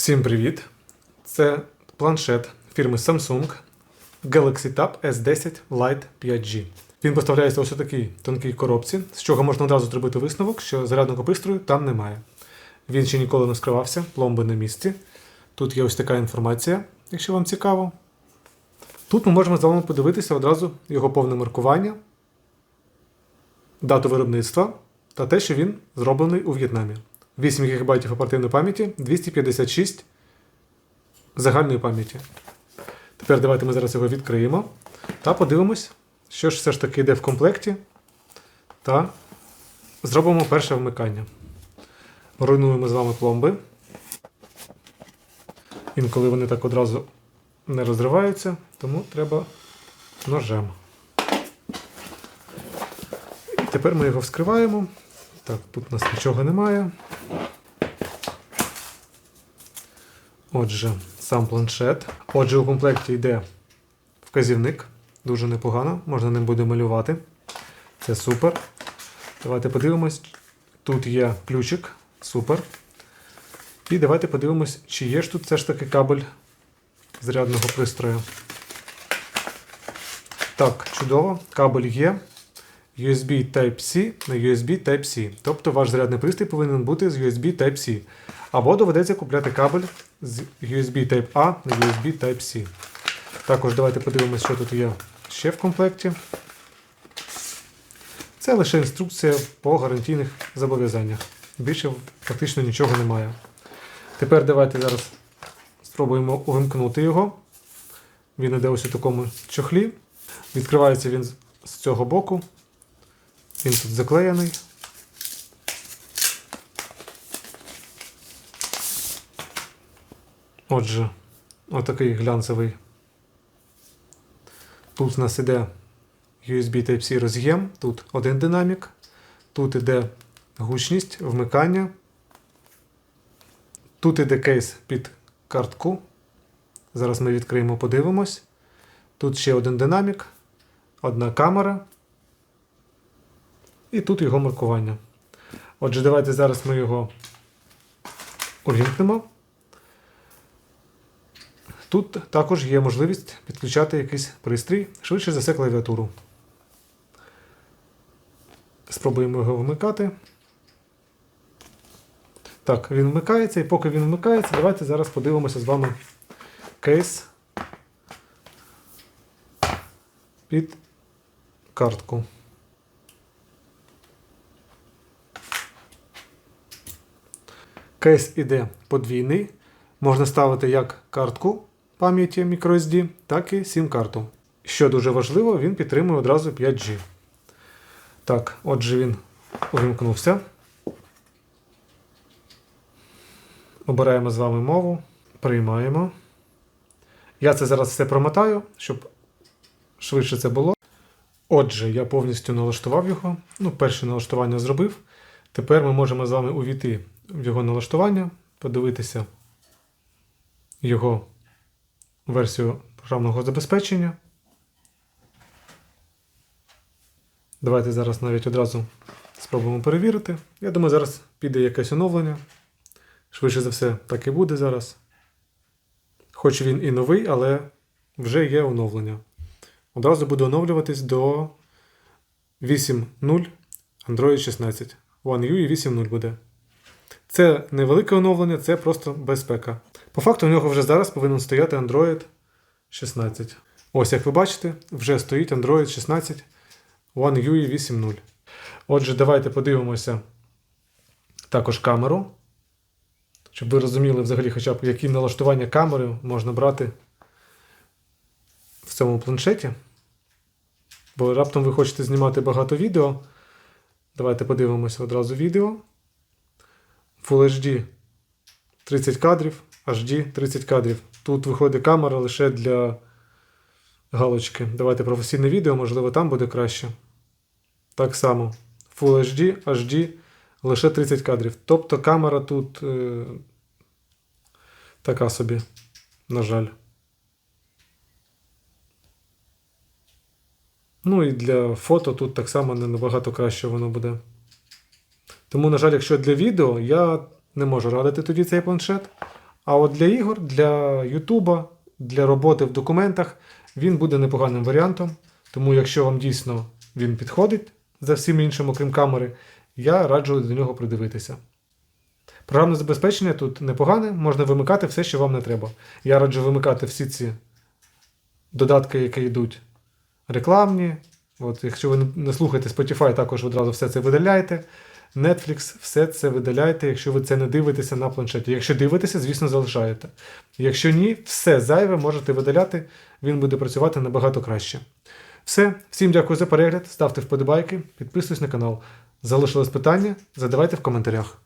Всім привіт! Це планшет фірми Samsung Galaxy Tab S10 Lite 5G. Він поставляється ось у такій тонкій коробці, з чого можна одразу зробити висновок, що зарядного пристрою там немає. Він ще ніколи не скривався, пломби на місці. Тут є ось така інформація, якщо вам цікаво. Тут ми можемо з вами подивитися одразу його повне маркування, дату виробництва та те, що він зроблений у В'єтнамі. 8 ГБ оперативної пам'яті, 256 загальної пам'яті. Тепер давайте ми зараз його відкриємо та подивимось, що ж все ж таки йде в комплекті. Та зробимо перше вмикання. Руйнуємо з вами пломби. Інколи вони так одразу не розриваються, тому треба ножем. І тепер ми його вскриваємо. Так, тут у нас нічого немає. Отже, сам планшет. Отже, у комплекті йде вказівник. Дуже непогано, можна ним буде малювати. Це супер. Давайте подивимось. Тут є ключик. Супер. І давайте подивимось, чи є ж тут все ж таки кабель зарядного пристрою. Так, чудово. Кабель є. USB Type-C на USB Type-C. Тобто ваш зарядний пристрій повинен бути з USB Type-C. Або доведеться купляти кабель з USB Type-A на USB Type-C. Також давайте подивимося, що тут є ще в комплекті. Це лише інструкція по гарантійних зобов'язаннях. Більше фактично нічого немає. Тепер давайте зараз спробуємо увімкнути його. Він іде ось у такому чохлі. Відкривається він з- цього боку. Він тут заклеєний. Отже, отакий глянцевий. Тут у нас іде USB Type-C роз'єм, тут один динамік, тут іде гучність, вмикання. Тут іде кейс під картку. Зараз ми відкриємо, подивимось. Тут ще один динамік, одна камера. І тут його маркування. Отже, давайте зараз ми його увімкнемо. Тут також є можливість підключати якийсь пристрій, швидше за все клавіатуру. Спробуємо його вмикати. Так, він вмикається, і поки він вмикається, давайте зараз подивимося з вами кейс під картку. Кейс іде подвійний. Можна ставити як картку пам'яті microSD, так і сім-карту. Що дуже важливо, він підтримує одразу 5G. Так, отже, він увімкнувся. Обираємо з вами мову, приймаємо. Я це зараз все промотаю, щоб швидше це було. Отже, я повністю налаштував його. Ну, перше налаштування зробив. Тепер ми можемо з вами увійти його налаштування, подивитися його версію програмного забезпечення. Давайте зараз навіть одразу спробуємо перевірити. Я думаю, зараз піде якесь оновлення. Швидше за все, так і буде зараз. Хоч він і новий, але вже є оновлення. Одразу буде оновлюватись до 8.0 Android 16. One UI 8.0 буде. Це невелике оновлення, це просто безпека. По факту у нього вже зараз повинен стояти Android 16. Ось, як ви бачите, вже стоїть Android 16 One UI 8.0. Отже, давайте подивимося також камеру. Щоб ви розуміли взагалі, хоча б які налаштування камери можна брати в цьому планшеті. Бо раптом ви хочете знімати багато відео. Давайте подивимося одразу відео. Full HD 30 кадрів, HD 30 кадрів. Тут виходить камера лише для галочки. Давайте професійне відео, можливо, там буде краще. Так само. Full HD, HD лише 30 кадрів. Тобто камера тут е, така собі, на жаль. Ну і для фото тут так само не набагато краще воно буде. Тому, на жаль, якщо для відео, я не можу радити тоді цей планшет. А от для ігор, для Ютуба, для роботи в документах він буде непоганим варіантом. Тому, якщо вам дійсно він підходить за всім іншим, окрім камери, я раджу до нього придивитися. Програмне забезпечення тут непогане, можна вимикати все, що вам не треба. Я раджу вимикати всі ці додатки, які йдуть рекламні. От, якщо ви не- слухаєте Spotify, також одразу все це видаляйте. Netflix, все це видаляйте, якщо ви це не дивитеся на планшеті. Якщо дивитеся, звісно, залишаєте. Якщо ні, все зайве можете видаляти, він буде працювати набагато краще. Все, всім дякую за перегляд, ставте вподобайки, підписуйтесь на канал. Залишились питання, задавайте в коментарях.